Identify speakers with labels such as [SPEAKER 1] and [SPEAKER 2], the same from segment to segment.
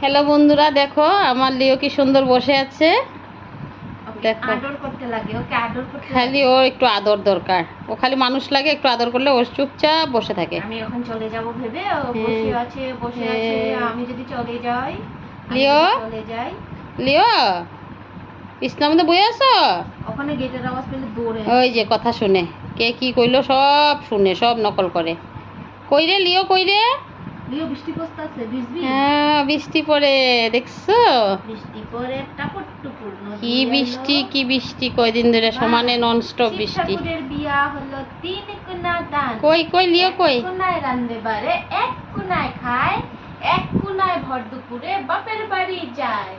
[SPEAKER 1] Hello বন্ধুরা দেখো আমার লিও কি সুন্দর বসে আছে। দেখো।
[SPEAKER 2] আদর করতে লাগে ওকে আদর করতে
[SPEAKER 1] খালি ওর একটু আদর দরকার। ও খালি মানুষ লাগে একটু আদর করলে ও চুপচাপ বসে থাকে।
[SPEAKER 2] আমি এখন চলে যাব ভেবে ও
[SPEAKER 1] হ্যাঁ।
[SPEAKER 2] বসে আছে বসে আছে
[SPEAKER 1] হ্যাঁ।
[SPEAKER 2] আমি যদি চলে যাই
[SPEAKER 1] লিও?
[SPEAKER 2] চলে যাই।
[SPEAKER 1] লিও? ইসলামে বই আছো?
[SPEAKER 2] ওখানে গেটের আওয়াজ পেলে দৌড়ে
[SPEAKER 1] ওই যে কথা শুনে কে কি কইলো সব শুনে সব নকল করে। কই রে লিও কই
[SPEAKER 2] বৃষ্টি ভিজবি?
[SPEAKER 1] হ্যাঁ বৃষ্টি পড়ে দেখছ?
[SPEAKER 2] বৃষ্টি পড়ে টাপুর টুপুর
[SPEAKER 1] কি বৃষ্টি কি বৃষ্টি কয়দিন ধরে সমানে বৃষ্টি।
[SPEAKER 2] বিয়া হলো তিন কোনা দান।
[SPEAKER 1] কই কই লিও কই?
[SPEAKER 2] এক কোনায় রান্ধে বারে এক কোনায় খায় এক কোনায় ভর দুপুরে বাপের বাড়ি যায়।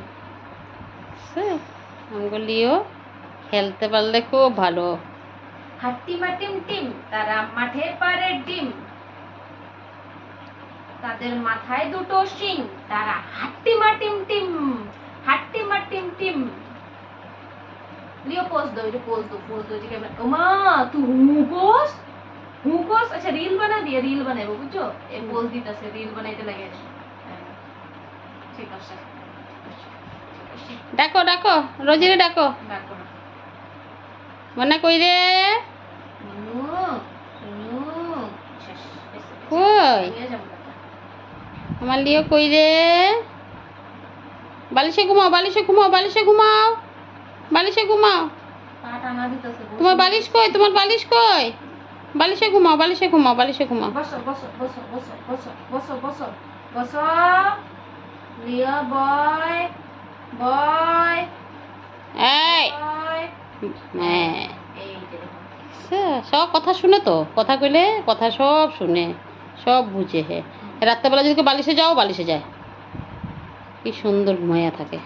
[SPEAKER 1] খেলতে পারলে খুব ভালো।
[SPEAKER 2] হাট্টি মাটিম টিম তারা মাঠের পারে ডিম। তাদের মাথায় দুটো শিং তারা হাট্টি মাটিম টিম হাট্টি মাটিম টিম। লিও পোজ দো এটা পোজ দো পোজ দো ঠিক আছে ওমা তুই হুকোস হুকোস আচ্ছা রিল বানা দিয়ে রিল বানাবো বুঝছ? এই পোজ দিতেছে রিল বানাইতে লাগে। ঠিক আছে
[SPEAKER 1] ডাকো ডাকো রোজিরে ডাকো।
[SPEAKER 2] ডাকো
[SPEAKER 1] মনে কই রে। কই। আমার লিও কই রে? বালিশে ঘুমাও বালিশে ঘুমাও বালিশে ঘুমাও বালিশে ঘুমাও। তোমার বালিশ কই? তোমার বালিশ কই? বালিশে ঘুমাও বালিশে ঘুমাও বালিশে ঘুমাও।
[SPEAKER 2] বসো, বসো, বসো, বসো, বসো, বসো, বসো, বসো। লিও বয়, বয়,
[SPEAKER 1] এই। হ্যাঁ।
[SPEAKER 2] এই যে দেখো।
[SPEAKER 1] সে, সব কথা শুনে তো? কথা কইলে কথা সব শুনে সব বুঝে হে। রাত্রেবেলা যদি বালিশে যাও বালিশে যায়। কি সুন্দর ঘুমাইয়া থাকে।